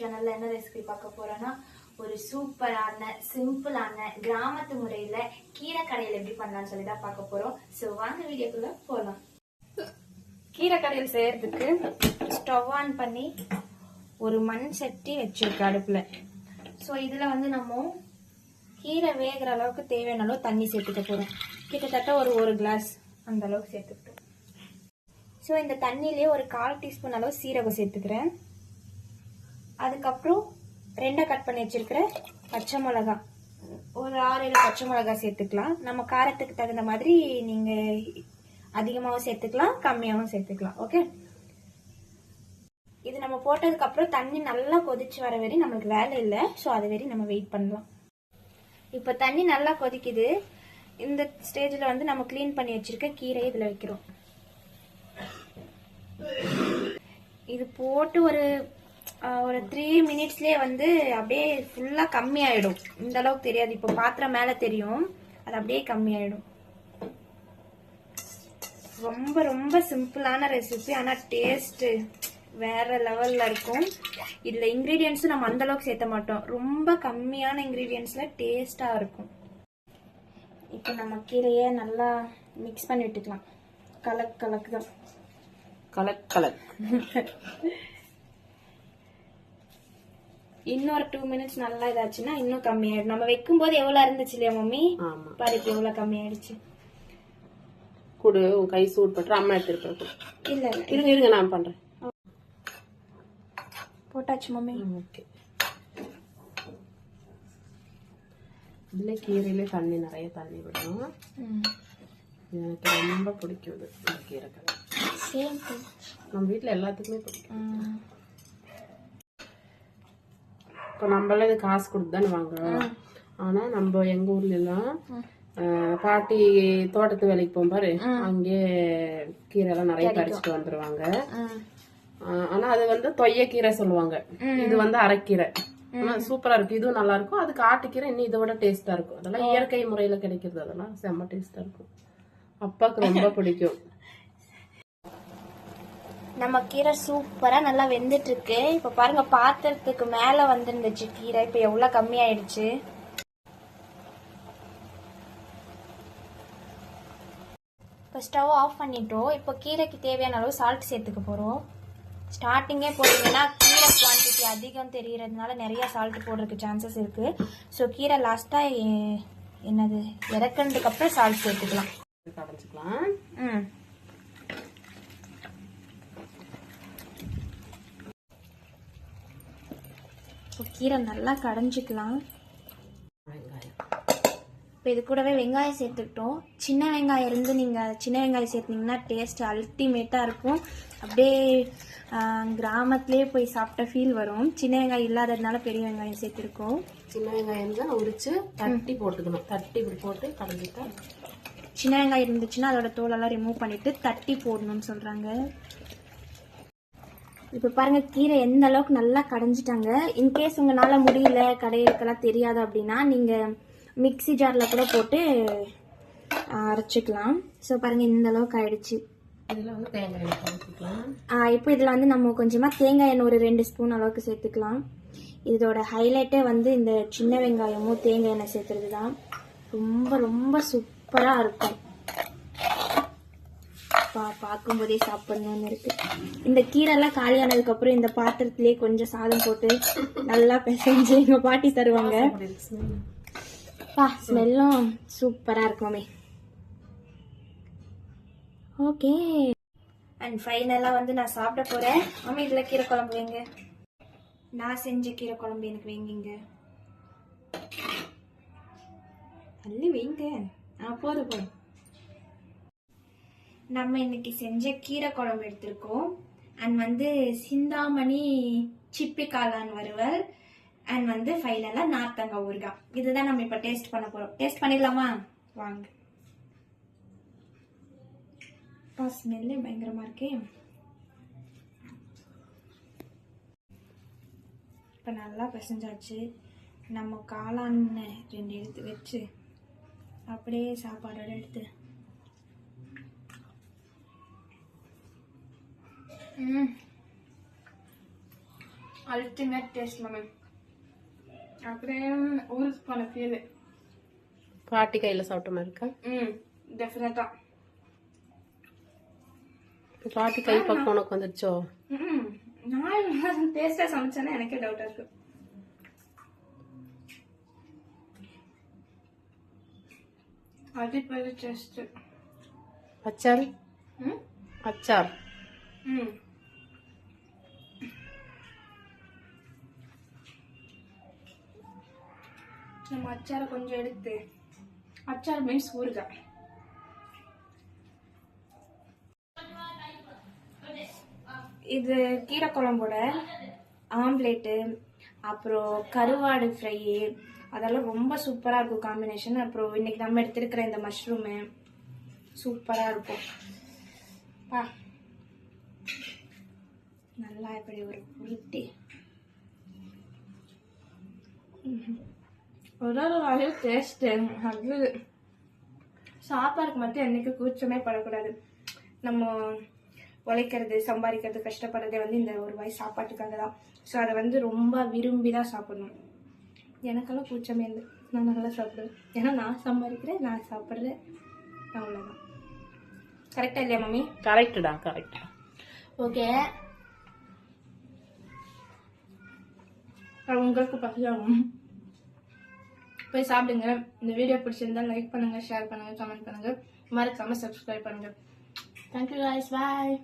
சேனல்ல என்ன ரெசிபி பார்க்க போறோம்னா ஒரு சூப்பரான சிம்பிளான கிராமத்து முறையில கீரை கடையில் எப்படி பண்ணலாம்னு சொல்லி தான் பார்க்க போறோம். ஸோ வாங்க வீடியோக்குள்ள போகலாம் கீரை கடையில் செய்யறதுக்கு ஸ்டவ் ஆன் பண்ணி ஒரு மண் சட்டி வச்சிருக்கு அடுப்புல. ஸோ இதுல வந்து நம்ம கீரை வேகிற அளவுக்கு தேவையான அளவு தண்ணி சேர்த்துக்க போறோம். கிட்டத்தட்ட ஒரு ஒரு கிளாஸ் அந்த அளவுக்கு சேர்த்துக்கிட்டோம். ஸோ இந்த தண்ணியிலே ஒரு கால் டீஸ்பூன் அளவு சீரகம் சேர்த்துக்கிறேன். அதுக்கப்புறம் ரெண்டை கட் பண்ணி வச்சிருக்கிற பச்சை மிளகா. ஒரு ஆறு ஏழு பச்சை மிளகா சேர்த்துக்கலாம். நம்ம காரத்துக்கு தகுந்த மாதிரி நீங்கள் அதிகமாகவும் சேர்த்துக்கலாம் கம்மியாகவும் சேர்த்துக்கலாம். ஓகே இது நம்ம போட்டதுக்கப்புறம் தண்ணி நல்லா கொதிச்சு வர வரை நம்மளுக்கு வேலை இல்லை. ஸோ அது வரை நம்ம வெயிட் பண்ணலாம். இப்போ தண்ணி நல்லா கொதிக்குது. இந்த ஸ்டேஜில் வந்து நம்ம க்ளீன் பண்ணி வச்சிருக்க கீரை இதில் வைக்கிறோம். இது போட்டு ஒரு ஒரு த்ரீ மினிட்ஸ்லயே வந்து அப்படியே ஃபுல்லா கம்மி ஆயிடும் இந்த அளவுக்கு தெரியாது. இப்போ பாத்திரம் மேல தெரியும். அது அப்படியே கம்மி ஆயிடும் ரொம்ப ரொம்ப சிம்பிளான ரெசிபி ஆனா டேஸ்ட் வேற லெவல்ல இருக்கும். இதுல இன்கிரீடியன்ஸும் நம்ம அந்த அளவுக்கு சேர்த்த மாட்டோம். ரொம்ப கம்மியான இன்கிரீடியன்ஸ்ல டேஸ்டா இருக்கும். இப்போ நம்ம கீரையை நல்லா மிக்ஸ் பண்ணி விட்டுக்கலாம். கலக்கு கலக்கு தான் கலக் கலக். இன்னொரு டூ மினிட்ஸ் நல்லா இதாச்சுன்னா இன்னும் கம்மியாயிடும். நம்ம வைக்கும் போது எவ்வளவு இருந்துச்சு இல்லையா மம்மி? ஆமா. பாரு இப்போ எவ்வளவு கம்மியாயிடுச்சு. குடு உன் கை சூட் பட்டு அம்மா எடுத்துருப்பேன். இல்ல இருங்க இருங்க நான் பண்றேன். போட்டாச்சு மம்மி. ஓகே. இதுல கீரையில தண்ணி நிறைய தண்ணி விடணும். எனக்கு ரொம்ப பிடிக்கும் இந்த கீரை நம்ம வீட்ல எல்லாத்துக்குமே பிடிக்கும். இப்போ நம்மள இது காசு கொடுத்து தானே வாங்குறோம் ஆனா நம்ம எங்க ஊர்ல எல்லாம் அஹ், பாட்டி தோட்டத்து வேலைக்கு போகும் பாரு அங்கேயே கீரை எல்லாம் நிறைய பறிச்சுட்டு வந்துருவாங்க. ஆஹ் ஆனா அது வந்து தொய்யக்கீரை சொல்லுவாங்க. இது வந்து அரைக்கீரை. சூப்பரா இருக்கு இதுவும் நல்லா இருக்கும். அதுக்கு ஆட்டுக்கீரை இன்னும் இதை விட டேஸ்டா இருக்கும். அதெல்லாம் இயற்கை முறையில கிடைக்கிறது. அதெல்லாம் செம்ம டேஸ்டா இருக்கும். அப்பாக்கு ரொம்ப பிடிக்கும். நம்ம கீரை சூப்பரா நல்லா வெந்துட்டு இருக்கு இப்ப பாருங்க பாத்திரத்துக்கு மேல வந்துருந்துச்சு கீரை. இப்ப எவ்வளவு கம்மியாயிடுச்சு. இப்போ ஸ்டவ் ஆஃப் பண்ணிட்டோம். இப்போ கீரைக்கு தேவையான அளவு சால்ட் சேர்த்துக்க போறோம். ஸ்டார்டிங்கே போட்டீங்கன்னா கீரை குவான்டிட்டி அதிகம் தெரியறதுனால நிறைய சால்ட் போடுறதுக்கு சான்சஸ் இருக்கு. ஸோ கீரை லாஸ்டா என்னது இறக்குனதுக்கு அப்புறம் சால்ட் சேர்த்துக்கலாம். ம். இப்போ கீரை நல்லா கடைஞ்சிக்கலாம். இப்போ இது கூடவே வெங்காயம் சேர்த்துக்கிட்டோம். சின்ன வெங்காயம் இருந்து நீங்கள் சின்ன வெங்காயம் சேர்த்தீங்கன்னா டேஸ்ட் அல்டிமேட்டாக இருக்கும். அப்படியே கிராமத்துலேயே போய் சாப்பிட்ட ஃபீல் வரும். சின்ன வெங்காயம் இல்லாததுனால பெரிய வெங்காயம் சேர்த்துருக்கோம். சின்ன வெங்காயம் தான் உரிச்சு தட்டி போட்டுக்கணும். தட்டி இப்படி போட்டு கடைஞ்சிட்டா. சின்ன வெங்காயம் இருந்துச்சுன்னா அதோட தோலெல்லாம் ரிமூவ் பண்ணிட்டு தட்டி போடணும்னு சொல்றாங்க. இப்போ பாருங்க கீரை எந்த அளவுக்கு நல்லா கடைஞ்சிட்டாங்க. இன்கேஸ் உங்களால முடியல கடையிறக்கெல்லாம் தெரியாது அப்படின்னா நீங்க மிக்ஸி ஜார்ல கூட போட்டு அரைச்சிக்கலாம். ஸோ பாருங்க இந்த அளவுக்கு ஆயிடுச்சு. இப்போ இதில் வந்து நம்ம கொஞ்சமாக தேங்காய் எண்ணெய் ஒரு ரெண்டு ஸ்பூன் அளவுக்கு சேர்த்துக்கலாம். இதோட ஹைலைட்டே வந்து இந்த சின்ன வெங்காயமும் தேங்காய் எண்ணெய் சேர்த்துறது தான் ரொம்ப ரொம்ப சூப்பராக இருக்கும். பா பார்க்கும்போதே சாப்பிடணும்னு இருக்கு. இந்த கீரைலாம் காலியானதுக்கு அப்புறம் இந்த பாத்திரத்திலே கொஞ்சம் சாதம் போட்டு நல்லா பிசைஞ்சு எங்க பாட்டி தருவாங்க. பா ஸ்மெல்லும் சூப்பரா இருக்குமே ஓகே. அண்ட் ஃபைனலாக வந்து நான் சாப்பிட போகிறேன் ஆமாம் இதில் கீரை குழம்பு வைங்க. நான் செஞ்ச கீரை குழம்பு எனக்கு வைங்க அள்ளி வைங்க. ஆ போதும் போதும் நம்ம இன்னைக்கு செஞ்ச கீரை குழம்பு எடுத்திருக்கோம். அண்ட் வந்து சிந்தாமணி சிப்பி காளான் வறுவல். அண்ட் வந்து ஃபைனலாக நார்த்தங்காய் ஊறுகாய். இதுதான் நம்ம இப்போ டேஸ்ட் பண்ண போகிறோம் டேஸ்ட் பண்ணிடலாமா? வாங்க. பா ஸ்மெல்லே பயங்கரமாக இருக்கே. இப்போ நல்லா பிசைஞ்சாச்சு. நம்ம காளான் ரெண்டு எடுத்து வச்சு அப்படியே சாப்பாடோட எடுத்து அல்டிமேட் டேஸ்ட் மம்மி அப்படியே ஊருக்கு போன ஃபீல் பாட்டி கையில சாப்பிட்ட மாதிரி இருக்கா ம் டெஃபினட்டா பாட்டி கை பக்கம் உனக்கு வந்துருச்சோ நான் டேஸ்டா சமைச்சேன்னா எனக்கே டவுட்டா இருக்கு பெரிய டேஸ்ட் அச்சார் ம் அச்சார் ம் நம்ம அச்சாரை கொஞ்சம் எடுத்து அச்சார் மீன்ஸ் ஊறுகாய். இது கீரை குழம்போட ஆம்லேட்டு அப்புறம் கருவாடு ஃப்ரை அதெல்லாம் ரொம்ப சூப்பராக இருக்கும் காம்பினேஷன் அப்புறம் இன்னைக்கு நம்ம எடுத்திருக்கிற இந்த மஷ்ரூமு சூப்பராக இருக்கும். பா. நல்லா இப்படி ஒரு உருட்டி. ஒரு ஒரு டேஸ்ட்டு அது சாப்பாடுக்கு மட்டும் என்னைக்கு கூச்சமே படக்கூடாது. நம்ம உழைக்கிறது சம்பாதிக்கிறது கஷ்டப்படுறதே வந்து இந்த ஒரு வாய் சாப்பாட்டுக்காக தான் ஸோ அதை வந்து ரொம்ப விரும்பி தான் சாப்பிடணும். எனக்கெல்லாம் கூச்சமே இல்லை. நான் நல்லா சாப்பிடுவேன். ஏன்னா நான் சம்பாதிக்கிறேன் நான் சாப்பிட்றேன். அவ்வளோதான் கரெக்டாக இல்லையா மம்மி? கரெக்டுடா கரெக்ட் ஓகே உங்களுக்கு பசியாகும். போய் சாப்பிடுங்க. இந்த வீடியோ பிடிச்சிருந்தா லைக் பண்ணுங்க ஷேர் பண்ணுங்க கமெண்ட் பண்ணுங்க. மறக்காம சப்ஸ்கிரைப் பண்ணுங்க. Thank you guys. பாய்